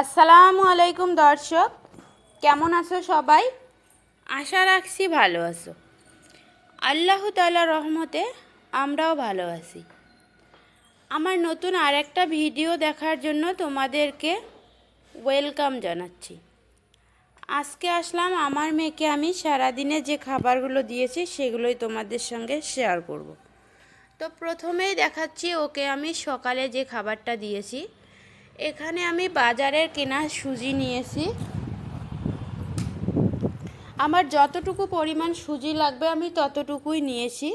আসসালামু আলাইকুম দর্শক। কেমন আছো সবাই? আশা রাখছি ভালো আছো। আল্লাহ তাআলা রহমতে আমরাও ভালো আছি। আমার নতুন আর একটা ভিডিও দেখার জন্য তোমাদেরকে ওয়েলকাম জানাচ্ছি। আজকে আসলাম আমার মেয়েকে আমি সারাদিনে যে খাবারগুলো দিয়েছি সেগুলোই তোমাদের সঙ্গে শেয়ার করব। তো প্রথমেই দেখাচ্ছি ওকে আমি সকালে যে খাবারটা দিয়েছি এখানে আমি বাজারের কেনা সুজি নিয়েছি। আমার যতটুকু পরিমাণ সুজি লাগবে আমি ততটুকুই নিয়েছি।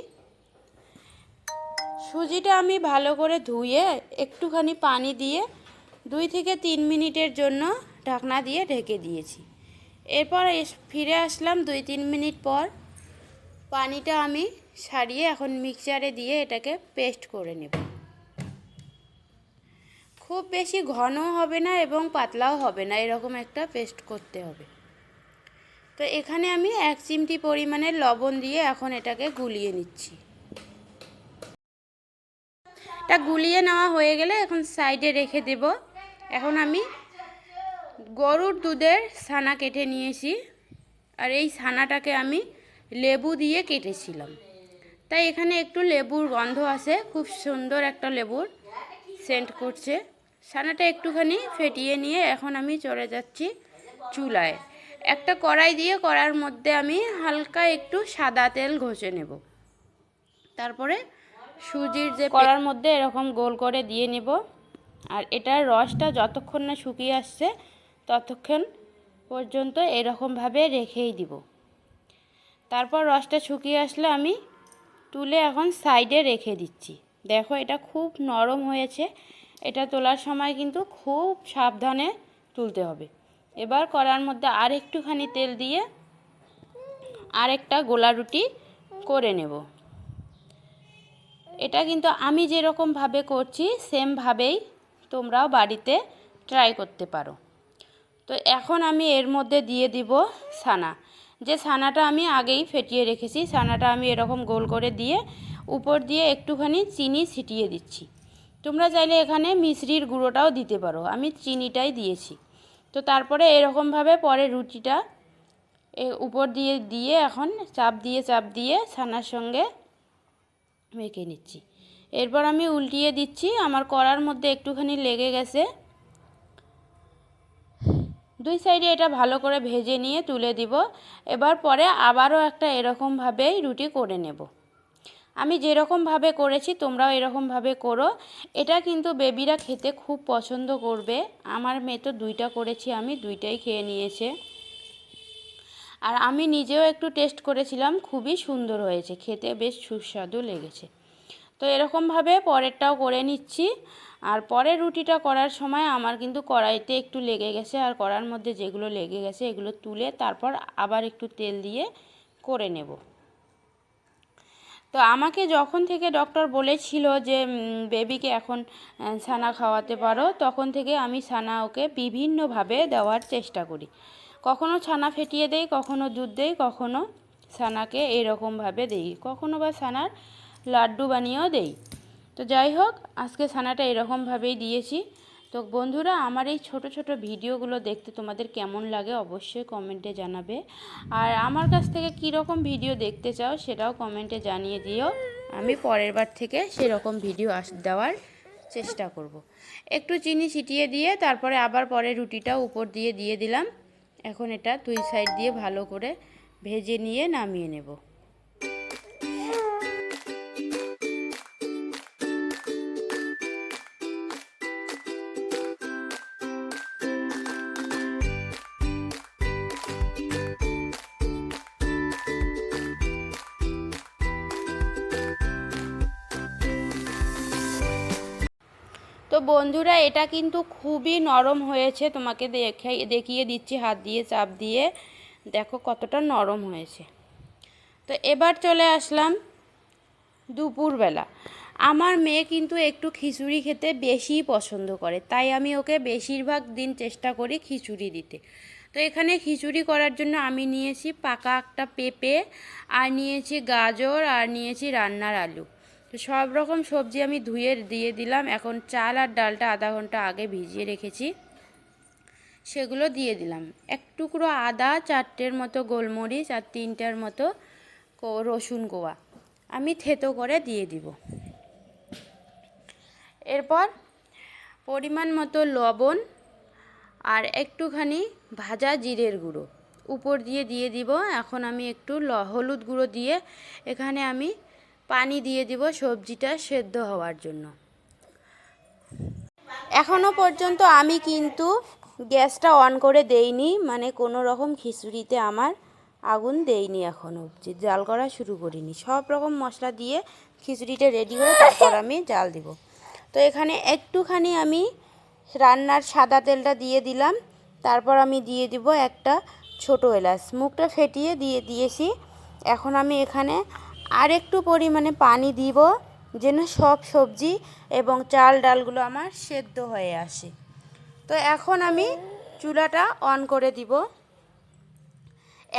সুজিটা আমি ভালো করে ধুয়ে একটুখানি পানি দিয়ে দুই থেকে তিন মিনিটের জন্য ঢাকনা দিয়ে ঢেকে দিয়েছি। এরপর ফিরে আসলাম দুই তিন মিনিট পর। পানিটা আমি সারিয়ে এখন মিক্সচারে দিয়ে এটাকে পেস্ট করে নেব। খুব বেশি ঘনও হবে না এবং পাতলাও হবে না, এরকম একটা পেস্ট করতে হবে। তো এখানে আমি এক চিমটি পরিমাণের লবণ দিয়ে এখন এটাকে গুলিয়ে নিচ্ছি। এটা গুলিয়ে নেওয়া হয়ে গেলে এখন সাইডে রেখে দেব। এখন আমি গরুর দুধের ছানা কেটে নিয়েছি আর এই ছানাটাকে আমি লেবু দিয়ে কেটেছিলাম। তাই এখানে একটু লেবুর গন্ধ আছে, খুব সুন্দর একটা লেবুর সেন্ট করছে। ছানাটা একটুখানি ফেটিয়ে নিয়ে এখন আমি চলে যাচ্ছি চুলায়। একটা কড়াই দিয়ে কড়ার মধ্যে আমি হালকা একটু সাদা তেল ঘষে নেব। তারপরে সুজির যে কড়ার মধ্যে এরকম গোল করে দিয়ে নেব। আর এটার রসটা যতক্ষণ না শুকিয়ে আসছে, ততক্ষণ পর্যন্ত এরকমভাবে রেখেই দিব। তারপর রসটা শুকিয়ে আসলে আমি তুলে এখন সাইডে রেখে দিচ্ছি। দেখো এটা খুব নরম হয়েছে। এটা তোলার সময় কিন্তু খুব সাবধানে তুলতে হবে। এবার কড়ার মধ্যে আর একটুখানি তেল দিয়ে আরেকটা গোলা রুটি করে নেব। এটা কিন্তু আমি যেরকমভাবে করছি সেমভাবেই তোমরাও বাড়িতে ট্রাই করতে পারো। তো এখন আমি এর মধ্যে দিয়ে দিব ছানা। যে ছানাটা আমি আগেই ফেটিয়ে রেখেছি, ছানাটা আমি এরকম গোল করে দিয়ে উপর দিয়ে একটুখানি চিনি ছিটিয়ে দিচ্ছি। তোমরা চাইলে এখানে মিশ্রির গুঁড়োটাও দিতে পারো। আমি চিনিটাই দিয়েছি। তো তারপরে এরকমভাবে পরে রুটিটা উপর দিয়ে দিয়ে এখন চাপ দিয়ে চাপ দিয়ে ছানার সঙ্গে মেখে নিচ্ছি। এরপর আমি উল্টিয়ে দিচ্ছি। আমার কড়ার মধ্যে একটুখানি লেগে গেছে। দুই সাইডে এটা ভালো করে ভেজে নিয়ে তুলে দিব। এবার পরে আবারও একটা এরকমভাবেই রুটি করে নেব। আমি যেরকমভাবে করেছি, তোমরাও এরকমভাবে করো। এটা কিন্তু বেবিরা খেতে খুব পছন্দ করবে। আমার মেয়ে তো দুইটা করেছি, আমি দুইটাই খেয়ে নিয়েছে। আর আমি নিজেও একটু টেস্ট করেছিলাম, খুবই সুন্দর হয়েছে, খেতে বেশ সুস্বাদু লেগেছে। তো এরকমভাবে পরেরটাও করে নিচ্ছি। আর পরের রুটিটা করার সময় আমার কিন্তু কড়াইতে একটু লেগে গেছে, আর কড়ার মধ্যে যেগুলো লেগে গেছে এগুলো তুলে তারপর আবার একটু তেল দিয়ে করে নেব। তো আমাকে যখন থেকে ডক্টর বলেছিল যে বেবিকে এখন ছানা খাওয়াতে পারো, তখন থেকে আমি ছানা ওকে বিভিন্নভাবে দেওয়ার চেষ্টা করি। কখনো ছানা ফেটিয়ে দেই, কখনো দুধ দেই, কখনো ছানাকে এরকমভাবে দেই। কখনো বা ছানার লাড্ডু বানিয়েও দেই। তো যাই হোক, আজকে ছানাটা এরকমভাবেই দিয়েছি। তো বন্ধুরা, আমার এই ছোট ছোট ভিডিওগুলো দেখতে তোমাদের কেমন লাগে অবশ্যই কমেন্টে জানাবে। আর আমার কাছ থেকে কী রকম ভিডিও দেখতে চাও সেটাও কমেন্টে জানিয়ে দিও। আমি পরের বার থেকে সেরকম ভিডিও আস, দেওয়ার চেষ্টা করব। একটু চিনি ছিটিয়ে দিয়ে, তারপরে আবার পরে রুটিটা উপর দিয়ে দিয়ে দিলাম। এখন এটা দুই সাইড দিয়ে ভালো করে ভেজে নিয়ে নামিয়ে নেব। তো বন্ধুরা, এটা কিন্তু খুবই নরম হয়েছে। তোমাকে দেখে, দেখিয়ে দিচ্ছি, হাত দিয়ে, চাপ দিয়ে। দেখো কতটা নরম হয়েছে। তো এবার চলে আসলাম দুপুরবেলা। আমার মেয়ে কিন্তু একটু খিচুড়ি খেতে বেশিই পছন্দ করে। তাই আমি ওকে বেশিরভাগ দিন চেষ্টা করি খিচুড়ি দিতে। তো এখানে খিচুড়ি করার জন্য আমি নিয়েছি পাকা একটা পেঁপে, আর নিয়েছি গাজর, আর নিয়েছি রান্নার আলু। সব রকম সবজি আমি ধুয়ে দিয়ে দিলাম। এখন চাল আর ডালটা আধা ঘণ্টা আগে ভিজিয়ে রেখেছি। সেগুলো দিয়ে দিলাম। এক টুকরো আদা, চারটের মতো গোলমরিচ আর তিনটার মতো রসুন গোয়া আমি থেতো করে দিয়ে দিব। এরপর পরিমাণ মতো লবণ আর একটুখানি ভাজা জিরের গুঁড়ো। উপর দিয়ে দিয়ে দিব। এখন আমি একটু হলুদ গুঁড়ো দিয়ে এখানে আমি পানি দিয়ে দিব সবজিটা সেদ্ধ হওয়ার জন্য। এখনও পর্যন্ত আমি কিন্তু গ্যাসটা অন করে দেইনি মানে কোনো রকম খিচুড়িতে আমার আগুন দেইনি এখনও যে জাল করা শুরু করিনি। সব রকম মশলা দিয়ে খিচুড়িটা রেডি করে তারপর আমি জাল দিব। তো এখানে একটুখানি আমি রান্নার সাদা তেলটা দিয়ে দিলাম, তারপর আমি দিয়ে দিব একটা ছোট এলাচ। মুখটা ফেটিয়ে দিয়ে দিয়েছি। এখন আমি এখানে আর একটু পরিমাণে পানি দিব, যেন সব সবজি এবং চাল ডালগুলো আমার সেদ্ধ হয়ে আসে। তো এখন আমি চুলাটা অন করে দিব।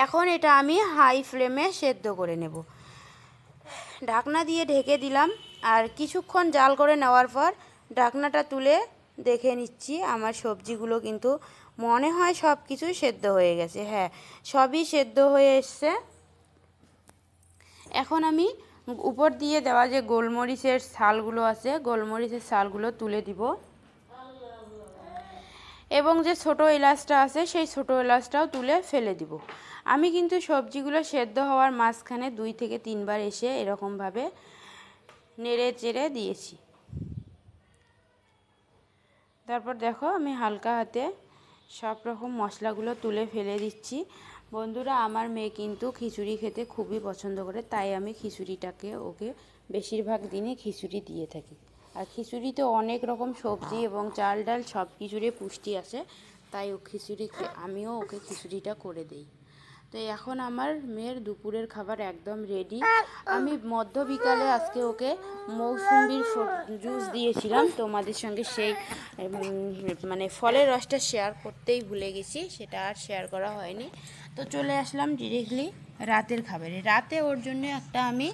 এখন এটা আমি হাই ফ্লেমে সেদ্ধ করে নেব। ঢাকনা দিয়ে ঢেকে দিলাম, আর কিছুক্ষণ জাল করে নেওয়ার পর ঢাকনাটা তুলে দেখে নিচ্ছি, আমার সবজিগুলো কিন্তু মনে হয় সব কিছুই সেদ্ধ হয়ে গেছে। হ্যাঁ সবই সেদ্ধ হয়ে এসছে। এখন আমি উপর দিয়ে দেওয়া যে গোলমরিচের শালগুলো আছে, গোলমরিচের শালগুলো তুলে দিব। এবং যে ছোট এলাচটা আছে, সেই ছোট এলাচটাও তুলে ফেলে দিব। আমি কিন্তু সবজিগুলো সেদ্ধ হওয়ার মাঝখানে দুই থেকে তিনবার এসে এরকমভাবে নেড়ে চেড়ে দিয়েছি। তারপর দেখো আমি হালকা হাতে সব রকম মশলাগুলো তুলে ফেলে দিচ্ছি। বন্ধুরা, আমার মেয়ে কিন্তু খিচুড়ি খেতে খুবই পছন্দ করে, তাই আমি খিচুড়িটাকে ওকে বেশিরভাগ দিনই খিচুড়ি দিয়ে থাকি। আর খিচুড়িতে অনেক রকম সবজি এবং চাল ডাল সব কিছুরই পুষ্টি আছে, তাই ও খিচুড়ি আমিও ওকে খিচুড়িটা করে দিই। তো এখন আমার মেয়ের দুপুরের খাবার একদম রেডি আমি মধ্য বিকালে আজকে ওকে মৌসুম্বির জুস দিয়েছিলাম, তোমাদের সঙ্গে সেই মানে ফলের রসটা শেয়ার করতেই ভুলে গেছি, সেটা আর শেয়ার করা হয়নি। তো চলে আসলাম ডিরেক্টলি রাতের খাবারে। রাতে ওর জন্য একটা আমি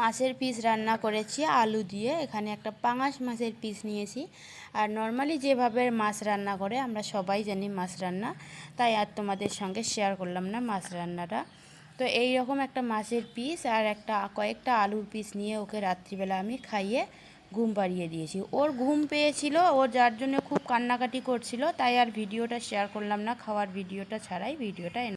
মাছের পিস রান্না করেছি, আলু দিয়ে। এখানে একটা পাঙাশ মাছের পিস নিয়েছি। আর নর্মালি যেভাবে মাছ রান্না করে, আমরা সবাই জানি মাছ রান্না। তাই আর তোমাদের সঙ্গে শেয়ার করলাম না মাছ রান্নাটা। তো এই রকম একটা মাছের পিস আর একটা, কয়েকটা আলুর পিস নিয়ে ওকে রাত্রিবেলা আমি খাইয়ে ঘুম পাড়িয়ে দিয়েছি। ওর ঘুম পেয়েছিল, ও যার জন্য খুব কান্নাকাটি করছিল, তাই আর ভিডিওটা শেয়ার করলাম না, খাওয়ার ভিডিওটা ছাড়াই ভিডিওটা